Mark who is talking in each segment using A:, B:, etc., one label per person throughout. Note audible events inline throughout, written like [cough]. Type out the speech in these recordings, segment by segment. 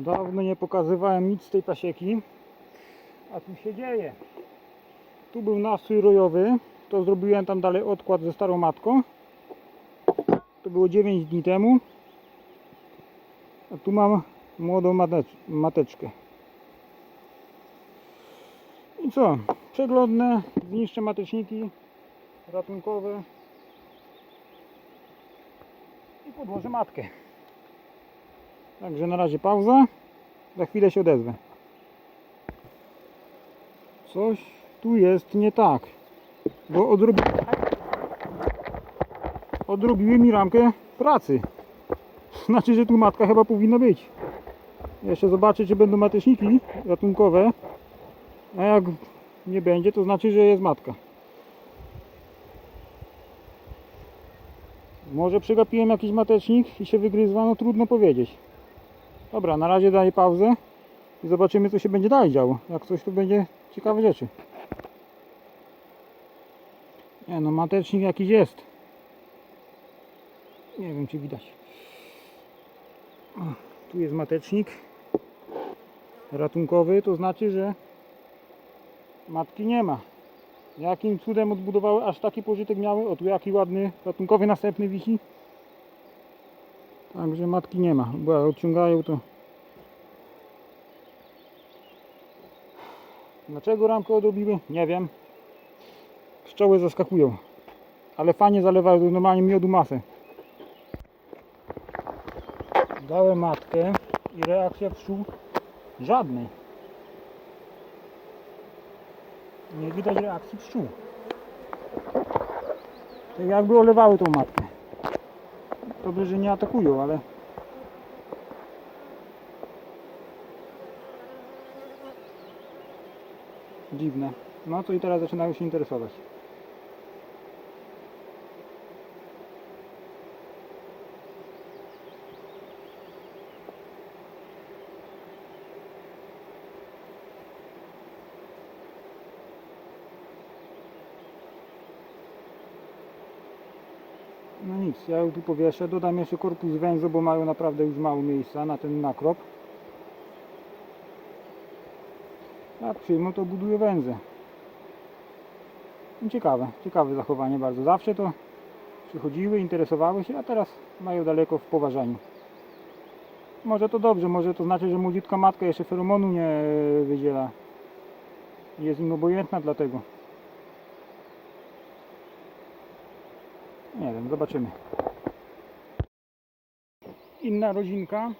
A: Dawno nie pokazywałem nic z tej pasieki, a tu się dzieje. Tu był nastrój rojowy, to zrobiłem tam dalej odkład ze starą matką. To było 9 dni temu. A tu mam młodą matecz- mateczkę. I co? Przeglądne, zniszczę mateczniki ratunkowe i podłożę matkę. Także na razie pauza. Za chwilę się odezwę. Coś tu jest nie tak. Bo odrobi... odrobiły mi ramkę pracy. [laughs] Znaczy, że tu matka chyba powinna być. Jeszcze zobaczę, czy będą mateczniki ratunkowe. A jak nie będzie, to znaczy, że jest matka. Może przegapiłem jakiś matecznik i się wygryzła, no trudno powiedzieć. Dobra, na razie daję pauzę i zobaczymy co się będzie dalej działo. Jak coś tu będzie ciekawe rzeczy. Nie no, matecznik jakiś jest. Nie wiem czy widać. O, tu jest matecznik ratunkowy, to znaczy, że matki nie ma. Jakim cudem odbudowały, aż taki pożytek miały? O tu jaki ładny ratunkowy następny wisi. Także matki nie ma, bo jak odciągają to. Dlaczego ramkę odrobiły? Nie wiem. Pszczoły zaskakują. Ale fajnie zalewają, normalnie miodu masę. Dałem matkę i reakcja pszczół żadnej. Nie widać reakcji pszczół. To jakby olewały tą matkę. Dobrze, że nie atakują, ale dziwne. No to i teraz zaczynają się interesować. No nic, ja ją tu powieszę, dodam jeszcze korpus węzu, bo mają naprawdę już mało miejsca na ten nakrop. Jak przyjmą, to buduję węzę. No Ciekawe, ciekawe zachowanie bardzo. Zawsze to przychodziły, interesowały się, a teraz mają daleko w poważaniu. Może to dobrze, może to znaczy, że młodziutka matka jeszcze feromonu nie wydziela. Jest im obojętna dlatego. Nie wiem, zobaczymy. Inna rodzinka.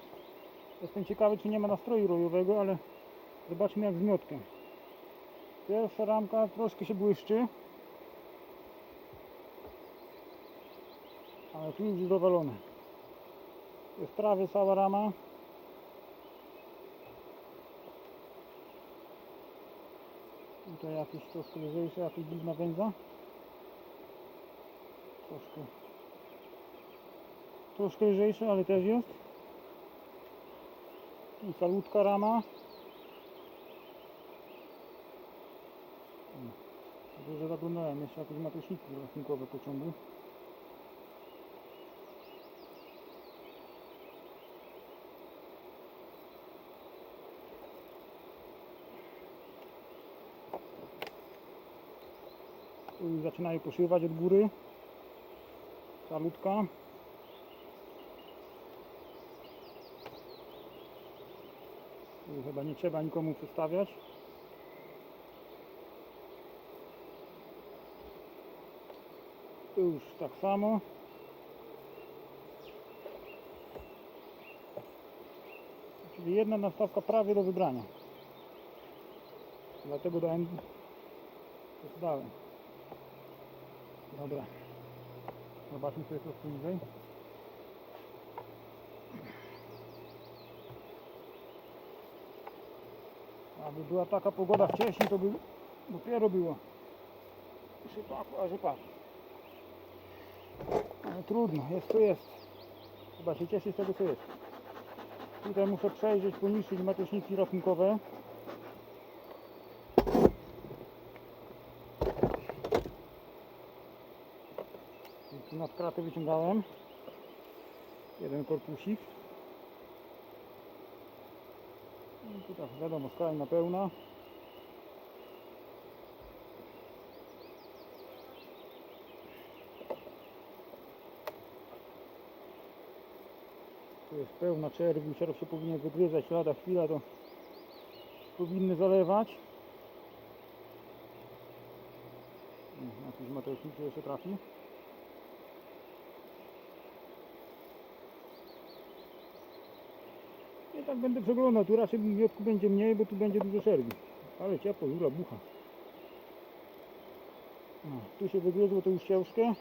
A: Jestem ciekawy, czy nie ma nastroju rojowego, ale zobaczmy jak z miotkiem. Pierwsza ramka troszkę się błyszczy. Ale tu już dowalone. Jest prawie cała rama. Tutaj jakieś troszkę lżejsze, jakieś dziwna węza. Troszkę. Troszkę lżejsze, ale też jest. I salutka rama. Hmm. Dobrze zaglądałem, jeszcze jakieś mateczniki ratunkowe pociągu. Zaczynają poszywać od góry. Salutka. Tu chyba nie trzeba nikomu przedstawiać. Tu już tak samo. Czyli jedna nastawka prawie do wybrania. Dlatego dałem dałem. Dobra. Zobaczmy sobie troszkę niżej. Aby była taka pogoda wcześniej, to by dopiero było. Przypakło, a patrz. Ale trudno, jest to jest. Chyba się cieszy z tego co jest. Tutaj muszę przejrzeć, poniszczyć mateczniki ratunkowe. Kratę wyciągałem. Jeden korpusik. I tu tak wiadomo, skrajna pełna. Tu jest pełna czerwi, czerw się powinien wygryzać, lada chwila to powinny zalewać. Nie, Jakiś matecznik tu jeszcze trafi. I tak będę przeglądał, tu raczej miodku będzie mniej, bo tu będzie dużo czerwi. Ale ciepło, jura bucha. No, tu się wygryzło tą ścieżkę.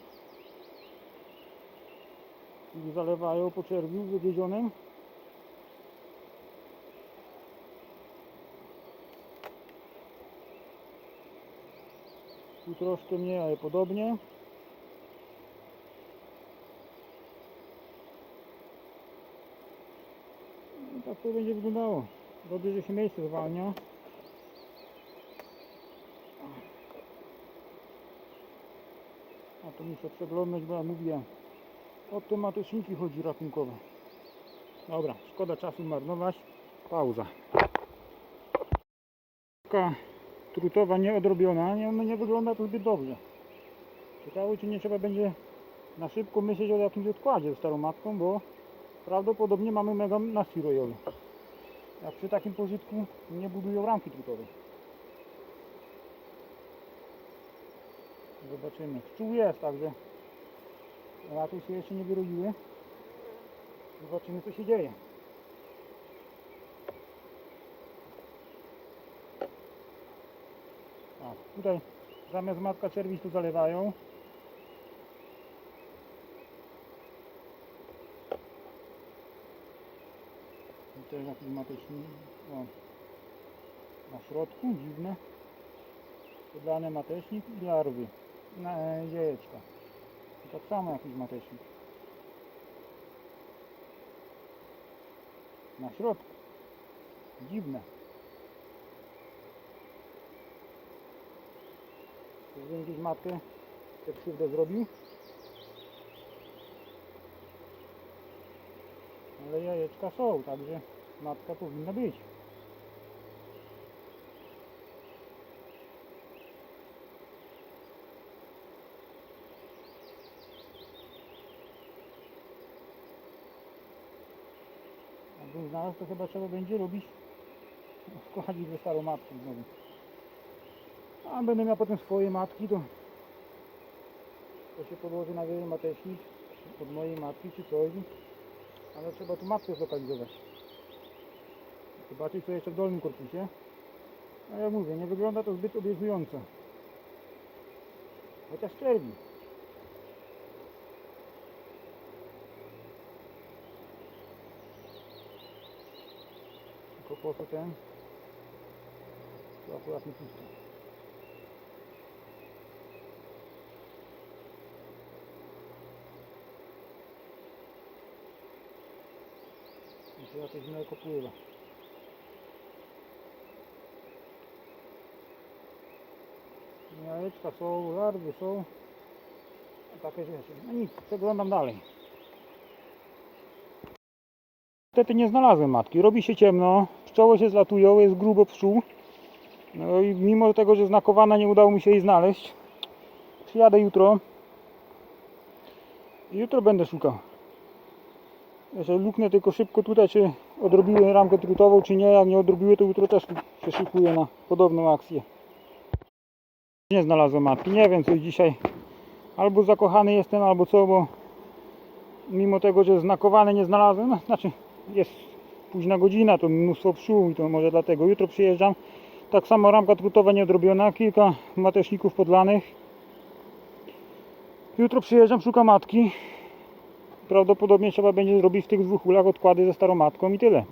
A: Tu zalewają po czerwiu wygryzionym. Tu troszkę mniej, ale podobnie. No tak to będzie wyglądało. Dobrze, że się miejsce zwalnia. A to muszę przeglądać, bo ja mówiłem. O te mateczniki chodzi ratunkowe. Dobra, szkoda czasu marnować. Pauza. Taka trutowa nieodrobiona, nie, no nie wygląda to zbyt dobrze. Ciekawe czy nie trzeba będzie na szybko myśleć o jakimś odkładzie z starą matką, bo prawdopodobnie mamy mega nastrój rojowy. Jak przy takim pożytku nie budują ramki trutowej. Zobaczymy. Pszczół jest, także raczej się jeszcze nie wyroiły. Zobaczymy co się dzieje. A, tutaj zamiast matka czerwić tu zalewają. Też jakiś matecznik. O, na środku, dziwne. Podlany matecznik i larwy. Na e, jajeczka. I tak samo jakiś matecznik. Na środku. Dziwne. Gdzieś matkę tę krzywdę zrobił. Ale jajeczka są, także matka powinna być. Jakbym znalazł, to chyba trzeba będzie robić wkładzić ze starą matką znowu. A będę miał potem swoje matki, to to się podłoży na wiele matecznik od mojej matki czy coś. Ale trzeba tu matkę zlokalizować. Zobaczyć co jeszcze w dolnym korpusie. A jak mówię, nie wygląda to zbyt obiecująco. Chociaż czerwi. Tylko po co ten? To akurat nie puszczę. I tu jakieś mleko pływa. Jajeczka są, larwy są. Takie rzeczy. No nic, przeglądam dalej. Niestety nie znalazłem matki. Robi się ciemno, pszczoły się zlatują, jest grubo pszczół. No i mimo tego, że znakowana nie udało mi się jej znaleźć, przyjadę jutro. I jutro będę szukał. Jeszcze luknę tylko szybko tutaj, czy odrobiły ramkę trutową, czy nie. Jak nie odrobiły, to jutro też się szykuję na podobną akcję. Nie znalazłem matki. Nie wiem, coś dzisiaj albo zakochany jestem, albo co, bo mimo tego, że znakowane nie znalazłem, znaczy jest późna godzina, to mnóstwo pszczół i to może dlatego. Jutro przyjeżdżam. Tak samo ramka trutowa nieodrobiona, kilka mateczników podlanych. Jutro przyjeżdżam, szukam matki. Prawdopodobnie trzeba będzie zrobić w tych dwóch ulach odkłady ze starą matką i tyle.